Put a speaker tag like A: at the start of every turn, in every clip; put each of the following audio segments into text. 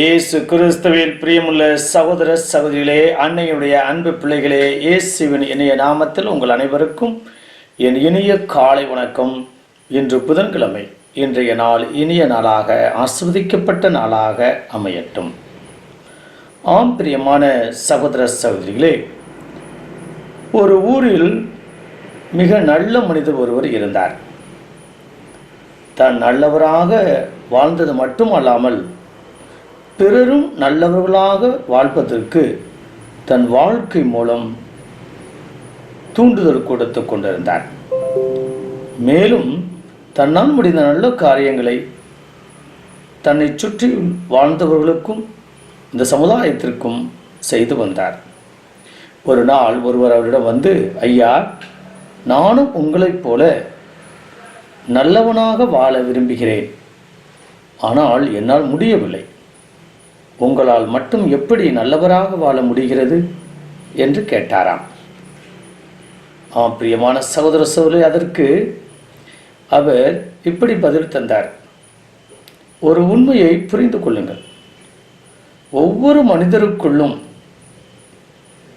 A: இயேசு கிறிஸ்துவில் பிரியமுள்ள சகோதர சகோதரிகளே அன்னையுடைய அன்பு பிள்ளைகளே இயேசுவின் இணைய நாமத்தில் உங்கள் அனைவருக்கும் என் இனிய காலை வணக்கம். இன்று புதன்கிழமை இன்றைய நாள் இனிய நாளாக ஆஸ்வதிக்கப்பட்ட நாளாக அமையட்டும். ஆம் பிரியமான சகோதர சகோதரிகளே ஒரு ஊரில் மிக நல்ல மனிதர் ஒருவர் இருந்தார். தான் நல்லவராக வாழ்ந்தது மட்டுமல்லாமல் பிறரும் நல்லவர்களாக வாழ்வதற்கு தன் வாழ்க்கை மூலம் தூண்டுதல் கொடுத்து கொண்டிருந்தார். மேலும் தன்னால் முடிந்த நல்ல காரியங்களை தன்னை சுற்றி வாழ்ந்தவர்களுக்கும் இந்த சமுதாயத்திற்கும் செய்து வந்தார். ஒரு நாள் ஒருவர் அவரிடம் வந்து ஐயா நானும் உங்களைப் போல நல்லவனாக வாழ விரும்புகிறேன். ஆனால் என்னால் முடியவில்லை. உங்களால் மட்டும் எப்படி நல்லவராக வாழ முடிகிறது? என்று கேட்டாராம். ஆம் பிரியமான சகோதர சோழி அதற்கு அவர் இப்படி பதில் தந்தார். ஒரு உண்மையை புரிந்து கொள்ளுங்கள். ஒவ்வொரு மனிதருக்குள்ளும்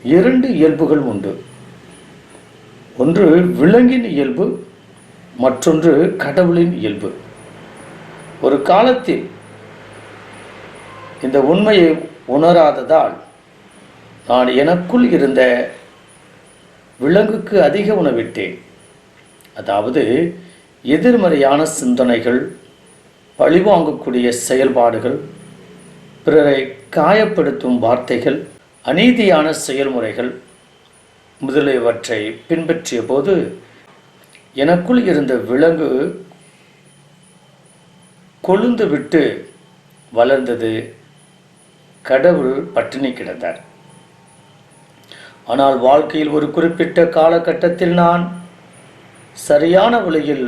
A: இரண்டு இயல்புகள் உண்டு. ஒன்று விலங்கின் இயல்பு மற்றொன்று கடவுளின் இயல்பு. ஒரு காலத்தில் இந்த உண்மையை உணராததால் நான் எனக்குள் இருந்த விலங்குக்கு அதிக உணவிட்டேன். அதாவது எதிர்மறையான சிந்தனைகள் பழிவாங்கக்கூடிய செயல்பாடுகள் பிறரை காயப்படுத்தும் வார்த்தைகள் அநீதியான செயல்முறைகள் முதலியவற்றை பின்பற்றிய போது எனக்குள் இருந்த விலங்கு கொழுந்து விட்டு வளர்ந்தது கடவுள் பட்டினி கிடந்தார். ஆனால் வாழ்க்கையில் ஒரு குறிப்பிட்ட காலகட்டத்தில் நான் சரியான வழியில்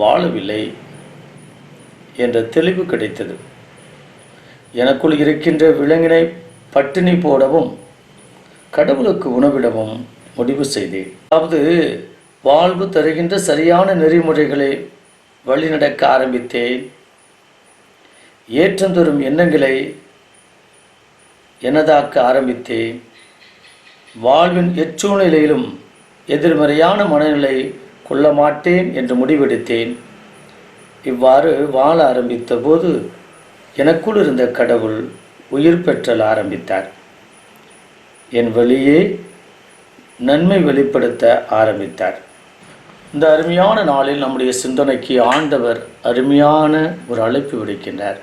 A: வாழவில்லை என்ற தெளிவு கிடைத்தது. எனக்குள் இருக்கின்ற விலங்கினை பட்டினி போடவும் கடவுளுக்கு உணவிடவும் முடிவு செய்தேன். அதாவது வாழ்வு தருகின்ற சரியான நெறிமுறைகளை வழிநடக்க ஆரம்பித்தேன். ஏற்றம் தரும் எண்ணங்களை எனதாக்க ஆரம்பித்தேன் வாழ்வின் எச்சூழ்நிலையிலும் எதிர்மறையான மனநிலை கொள்ள மாட்டேன் என்று முடிவெடுத்தேன். இவ்வாறு வாழ ஆரம்பித்த போது எனக்குள் இருந்த கடவுள் உயிர் பெற்றல் ஆரம்பித்தார். என் வழியே நன்மை வெளிப்படுத்த ஆரம்பித்தார். இந்த அருமையான நாளில் நம்முடைய சிந்தனைக்கு ஆண்டவர் அருமையான ஒரு அழைப்பு விடுக்கின்றார்.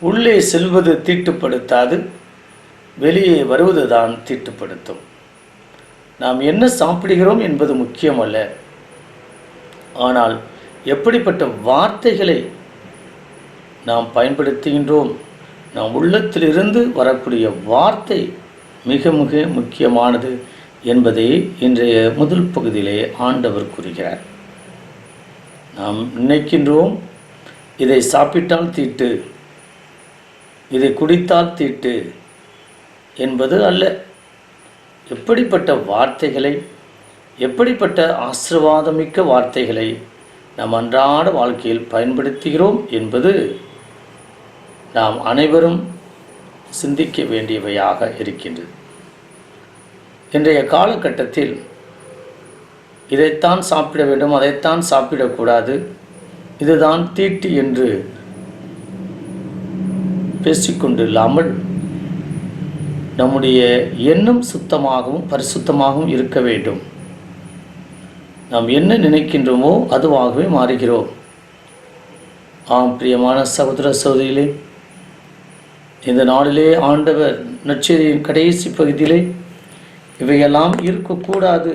A: உள்ளே செல்வது தீட்டுப்படுத்தாது வெளியே வருவதுதான் தீட்டுப்படுத்தும். நாம் என்ன சாப்பிடுகிறோம் என்பது முக்கியமல்ல. ஆனால் எப்படிப்பட்ட வார்த்தைகளை நாம் பயன்படுத்துகின்றோம்? நம் உள்ளத்திலிருந்து வரக்கூடிய வார்த்தை மிக மிக முக்கியமானது என்பதை இன்றைய முதல் பகுதியிலே ஆண்டவர் கூறுகிறார். நாம் நினைக்கின்றோம் இதை சாப்பிட்டால் தீட்டு இதை குடித்தால் தீட்டு என்பது அல்ல. எப்படிப்பட்ட வார்த்தைகளை எப்படிப்பட்ட ஆசிர்வாதமிக்க வார்த்தைகளை நாம் அன்றாட வாழ்க்கையில் பயன்படுத்துகிறோம் என்பது நாம் அனைவரும் சிந்திக்க வேண்டியவையாக இருக்கின்றது. இன்றைய காலகட்டத்தில் இதைத்தான் சாப்பிட வேண்டும் அதைத்தான் சாப்பிடக்கூடாது. இதுதான் தீட்டு என்று பேசிக்கொண்டில்லாமல் நம்முடைய எண்ணம் சுத்தமாகவும் பரிசுத்தமாகவும் இருக்க வேண்டும். நாம் என்ன நினைக்கின்றோமோ அதுவாகவே மாறுகிறோம். ஆம் பிரியமான சகோதர சகோதரிகளே இந்த நாளிலே ஆண்டவர் நற்செய்தியின் கடைசி பகுதியிலே இவையெல்லாம் இருக்கக்கூடாது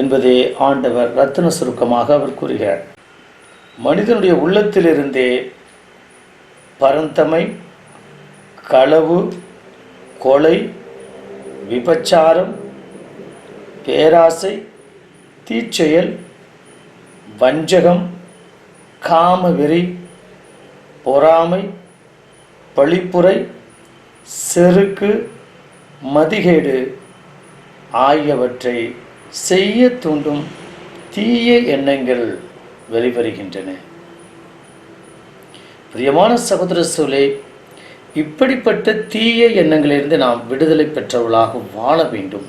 A: என்பதே ஆண்டவர் ரத்தின சுருக்கமாக அவர் கூறுகிறார். மனிதனுடைய உள்ளத்திலிருந்தே பரந்தமை களவு கொலை விபச்சாரம் பேராசை தீச்செயல் வஞ்சகம் காமவெறி பொறாமை பழிப்புரை செருக்கு மதிகேடு ஆகியவற்றை செய்ய தூண்டும் தீய எண்ணங்கள் வெளிவருகின்றன. பிரியமான சகோதர சூழலே இப்படிப்பட்ட தீய எண்ணங்களிலிருந்து நாம் விடுதலை பெற்றவர்களாக வாழ வேண்டும்.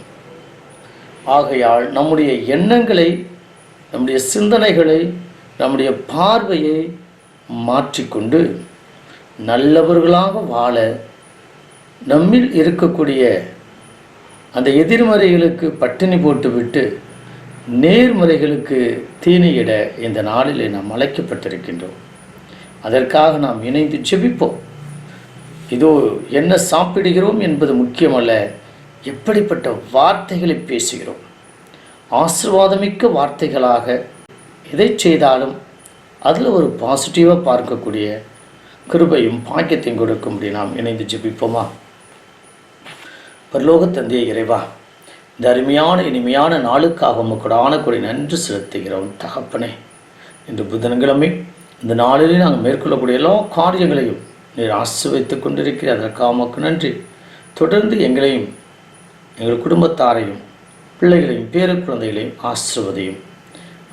A: ஆகையால் நம்முடைய எண்ணங்களை நம்முடைய சிந்தனைகளை நம்முடைய பார்வையை மாற்றிக்கொண்டு நல்லவர்களாக வாழ நம்மில் இருக்கக்கூடிய அந்த எதிர்மறைகளுக்கு பட்டினி போட்டுவிட்டு நேர்மறைகளுக்கு தீனியிட இந்த நாளிலே நாம் அழைக்கப்பட்டிருக்கின்றோம். அதற்காக நாம் இணைந்து ஜெபிப்போம். இதோ என்ன சாப்பிடுகிறோம் என்பது முக்கியமல்ல எப்படிப்பட்ட வார்த்தைகளை பேசுகிறோம். ஆசிர்வாதமிக்க வார்த்தைகளாக எதை செய்தாலும் அதில் ஒரு பாசிட்டிவாக பார்க்கக்கூடிய கிருபையும் பாக்கியத்தையும் கொடுக்கும்படி நாம் இணைந்து ஜெபிப்போமா? பரலோக தந்தைய இறைவா இந்த அருமையான இனிமையான நாளுக்காக உமக்குடான கூடி நன்றி செலுத்துகிறோம் தகப்பனே. இன்று புதன்கிழமை இந்த நாளிலே நாங்கள் மேற்கொள்ளக்கூடிய எல்லா காரியங்களையும் நீர் ஆசிர்வைத்துக் கொண்டிருக்கிறீர். அதற்காக உமக்கு நன்றி. தொடர்ந்து எங்களையும் எங்கள் குடும்பத்தாரையும் பிள்ளைகளையும் பேர குழந்தைகளையும் ஆசிர்வதையும்.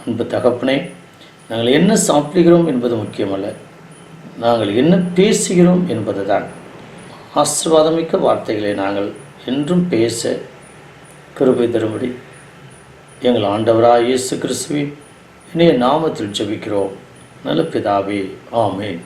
A: அன்பு தகப்பனே நாங்கள் என்ன சாப்பிடுகிறோம் என்பது முக்கியமல்ல. நாங்கள் என்ன பேசுகிறோம் என்பது தான் ஆசீர்வாதமிக்க வார்த்தைகளை நாங்கள் என்றும் பேச கிருபை தரும்படி எங்கள் ஆண்டவராக இயேசு கிறிஸ்துவின் இனிய நாமத்தில் ஜபிக்கிறோம். நல்ல பிதாவே ஆமேன்.